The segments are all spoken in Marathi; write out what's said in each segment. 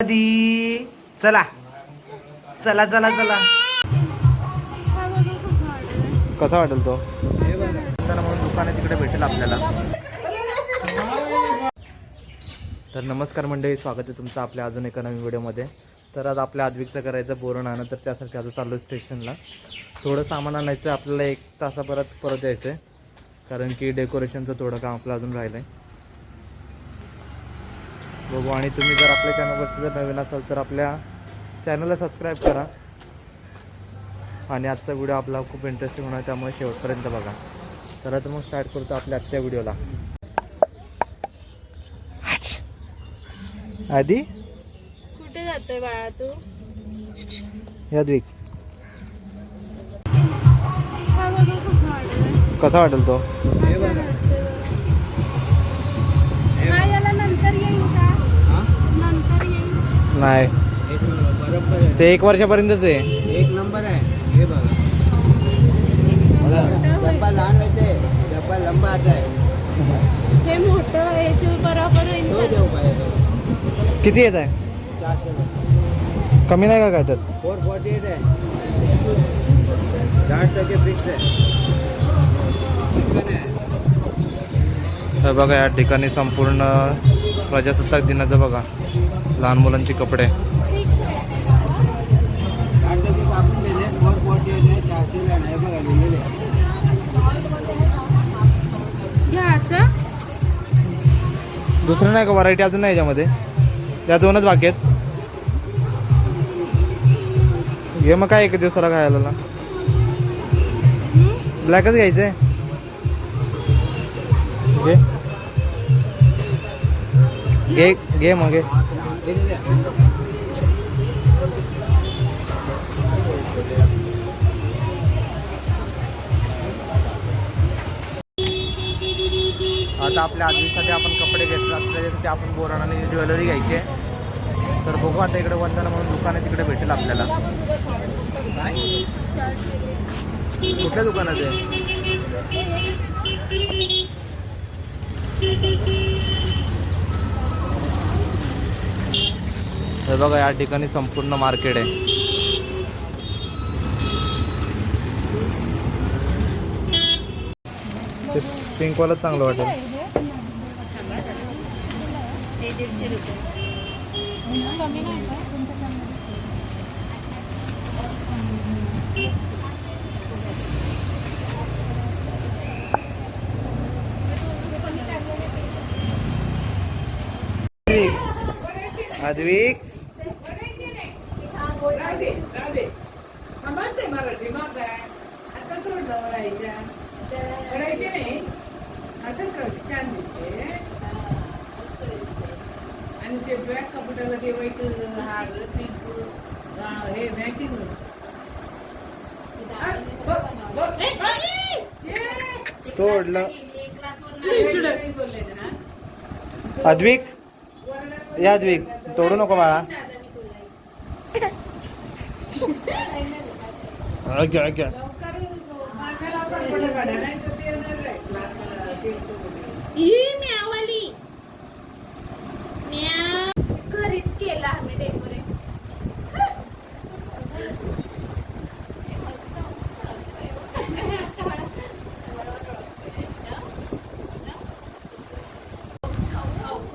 कधी? चला. चला चला चला. कसा वाटेल तो? म्हणून दुकान आहे तिकडे भेटेल आपल्याला. तर नमस्कार मंडळी स्वागत आहे तुमचं आपल्या अजून एका नवीन व्हिडिओमध्ये. तर आज आपल्या आदविकचं करायचं बोरण आणं तर त्यासाठी आता चाललो स्टेशनला. थोडं सामान आणायचं आपल्याला एक तासाभरात परत यायचं आहे कारण की डेकोरेशनचं थोडं काम आपलं अजून राहिलं आहे बघू. आणि तुम्ही जर आपल्या चॅनलवरती जर नवीन असाल तर आपल्या चॅनलला सबस्क्राईब करा. आणि आजचा व्हिडिओ आपला खूप इंटरेस्टिंग होणार त्यामुळे शेवटपर्यंत बघा. चला तर मग स्टार्ट करतो आपल्या आजच्या व्हिडिओला आधी कुठे जातोय बाळा तू? याद्विक कसं वाटेल तो? नंतर नाही. बरोबर आहे ते एक वर्षापर्यंतच आहे एक नंबर आहे. हे बघा. बघा, डब्बा लहान होते डब्बा लंबा आता आहे. हे मोठं याची बरोबर होईल तो का? देऊ पाहिजे किती येत आहे? चारशे कमी नाही का काय त्यात फोर फॉर्टी एट आहे. दहा टक्के फिक्स आहे. चिकन आहे. तर बघा या ठिकाणी संपूर्ण प्रजासत्ताक दिनाचं बघा. लहान मुलांचे कपडे आहे. आहे आहे. घ्यायचं दुसरं नाही का व्हरायटी अजून नाही याच्यामध्ये त्या दोनच बाकी आहेत घे मग काय एक दिवसाला खायला ब्लॅकच घ्यायचंय घे घे घे मग घे? आता आपल्या आजीसाठी आपण कपडे घेतले त्याच्यासाठी आपण बोराणाने ज्वेलरी घ्यायची आहे. तर बघू आता इकडे वंदना म्हणून दुकान आहे तिकडे भेटेल आपल्याला. कुठल्या दुकानात आहे? हे बघा या ठिकाणी संपूर्ण मार्केट आहे. ते पिंकवालाच चांगलं वाटेल. कमी नाही का अद्विक समजते मराठी मग काय आता सोडलं वळायच्या वळायचे नाही असंच राहते छान दिसते आणि ते ब्लॅक हार पिंक हे मॅचिंग सोडलं. अद्विक या अद्विक तोडू नको बाळा. ओके ओके लवकर माझ्या लवकर फोटो काढा नाही तर ते येणार नाही. लाल- ते तो- ही म्यावाली म्या घरीच केला आम्ही डेकोरेशन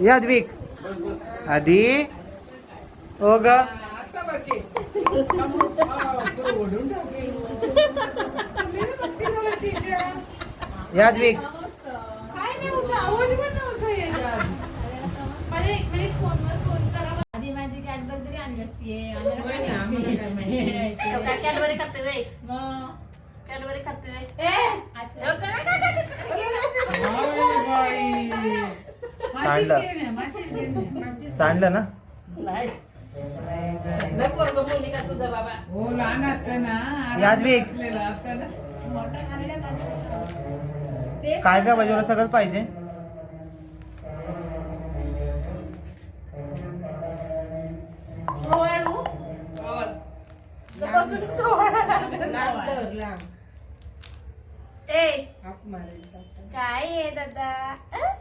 या द्विक. आधी. हो ग. या द्विक. आणली असती. कॅडबरी खातोय बाई मग कॅडबरी खातोय सांडलं. ना काय काय बाजूला सगळंच पाहिजे बसून सोडा लागत लांब धर, लांब. ए. हाक मारेल ताटा. काय आहे दादा? अं?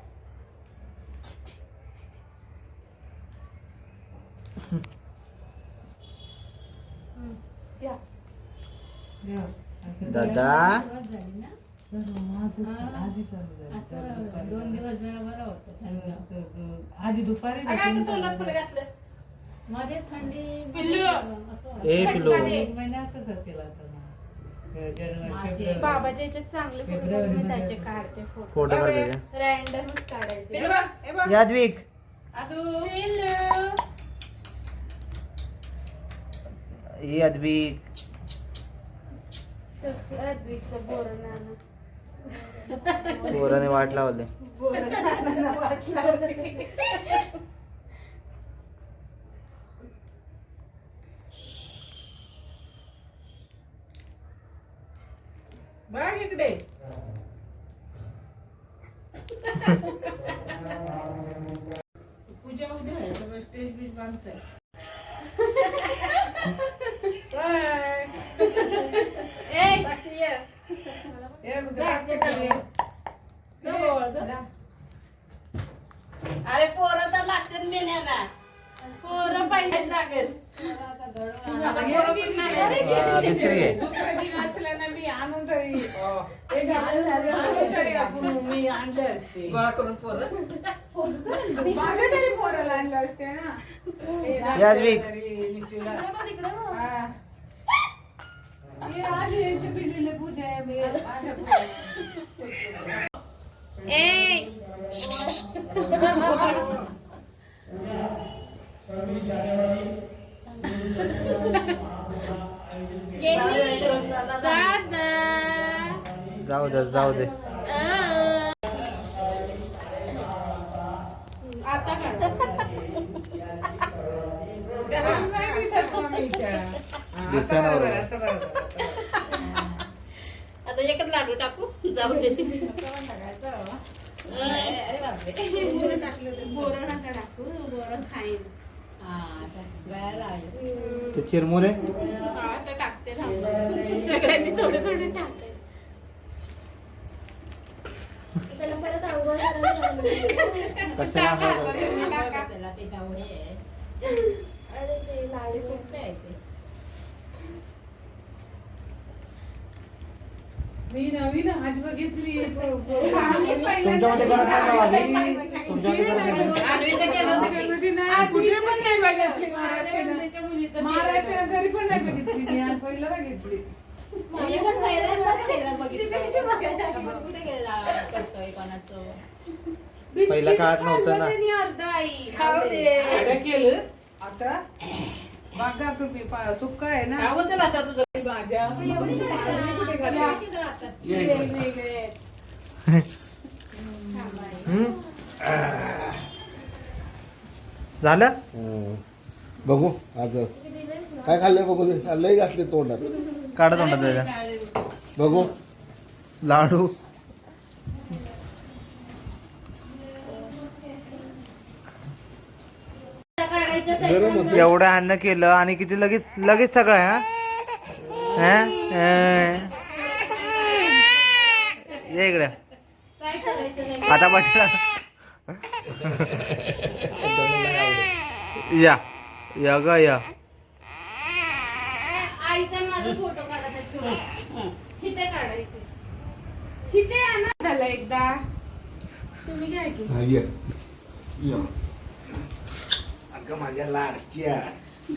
द्या. दादा? आधी दुपारी अगं, अगं, तोंडात घातलं. मध्ये थंडी ए असं वाटतं. पिलो एक महिना असंच असेल आता मग. जानेवारी, माझे फेब्रुवारी. बाबाच्या याच्यात चांगले फोटो फेब्रुवारी मी मध्ये. त्याचे काढते फोटो फोटो काढते का? रॅन्डमच काढायचे हे. यादविक. यादविक कसलं अद्विकचं. पोराने वाट लावले आणायला वाट लावली. बघ इकडे. पूजा उद्या आहे सगळं स्टेज बीज बांधताय. अरे पोरं तर लागतात मेन्याला पोरं पाहिजे. लागेल. हा, मी आणून तरी. एक आणून तरी आपण मी आणले असते. गोळा करून पोरं. माझ्या तरी पोराला आणलं असते ना. तरी. हा. यांची पिढीला पूजा आहे मी माझ्या पोराला. ए दादा जाऊ दे जाऊ दे अं. आता काढ नाही दिसत मम्मीच्या. हा, दिसत आता ना बरोबर, बरोबर. आता बरोबर. आता एकच लाडू टाकू जाऊ दे अरे बापरे बोरं नका टाकू बोरं खाईन ते चिरमुरे आता टाकते थांब. सगळ्यांनी थोडे थोडे टाकते त्याला परत आंघोळ करायला लागली. कशाला ते. मी नवीन आज बघितली तुमच्यामध्ये करत नाही का भाभी? तुमच्यामध्ये करत नाही का? कुठे पण नाही बघितली महाराष्ट्रानं महाराष्ट्रानं घरी पण नाही बघितली मी आज पहिलं बघितली मी पण पहिल्यांदाच केलं बघितलं. कुठे गेला करतोय कोणाचं? पहिल्या काळात नव्हतं ना. खाऊ दे काय केलं आता बघा तुम्ही पा- सुक्का आहे ना खाऊ चल आता तुझं भाज्या एवढी कुठे? अशी करतात. हम्म? झालं बघू आता काय खाल्लंय बघू दे. लय घातले तोंडात काढत म्हणतात त्याच्या. बघू. लाडू. एवढं अन्न केलं आणि किती लगेच लगेच सगळं हा? ये इकडे. आता बटला या. या ग या. फोटो काढायचा आणा झाला एकदा. तुम्ही घ्या की. हा. अगं माझ्या लाडक्या.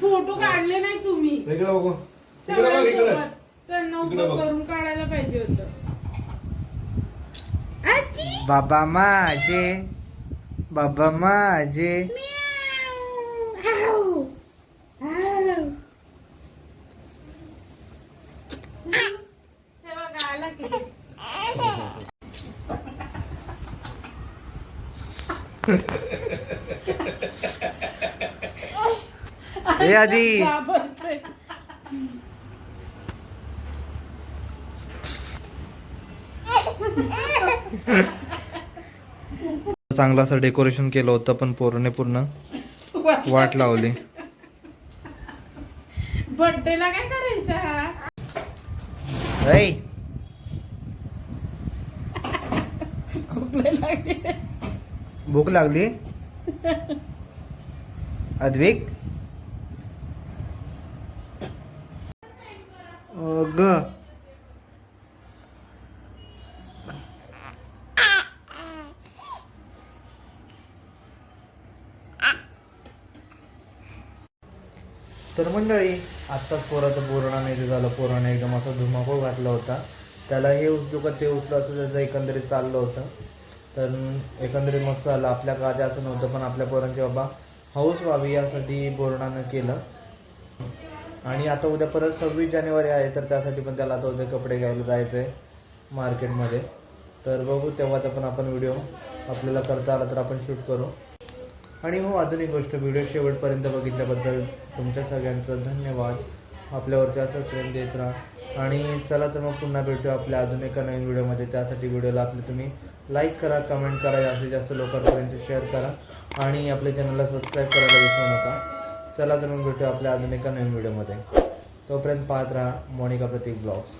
फोटो काढले नाही तुम्ही. इकडे बघू. इकडे बघ इकडे. सगळ्यांसोबत. त्यांना इकडे उभं बघ. करून काढायला पाहिजे होतं. आजी! बाबा माझे. बाबा माझे. हाव. हे बघा, आला किती. हे आधी. चांगलं असं डेकोरेशन केलं होतं पण पोराने पूर्ण वाट लावली. बर्थडेला काय करायचा भूक लागली? अद्विक? ग तर मंडळी आत्ताच पोराचं पोरणा नाही झालं पोराने एकदम असा धुमाकूळ घातला होता. त्याला हे उचलू का ते उचलू असं त्याचं एकंदरीत चाललं होतं. तर एकंदरीत मस्त झालं आपल्या काळात असं नव्हतं पण आपल्या पोरांची बाबा हाऊस व्हावी यासाठी बोरणानं केलं. आणि आता उद्या परत सव्वीस जानेवारी आहे तर त्यासाठी पण त्याला आता उद्या कपडे घ्यायला जायचं आहे मार्केटमध्ये. तर बघू तेव्हाचा पण आपण व्हिडिओ आपल्याला करता आला तर आपण शूट करू. आणि हो अजून एक गोष्ट व्हिडिओ शेवटपर्यंत बघितल्याबद्दल तुमच्या सगळ्यांचं धन्यवाद. आपल्यावरती असं प्रेम देत राहा. आणि चला तर मग पुन्हा भेटू आपल्या अजून एका नवीन व्हिडिओमध्ये. त्यासाठी व्हिडिओला आपले तुम्ही लाईक करा कमेंट करा जास्तीत जास्त लोकांपर्यंत शेअर करा आणि आपल्या चॅनलला सबस्क्राईब करायला विसरू नका. चला तर मग भेटू आपल्या अजून एका नवीन व्हिडिओमध्ये तोपर्यंत पाहत राहा मोनिका प्रतीक ब्लॉग्स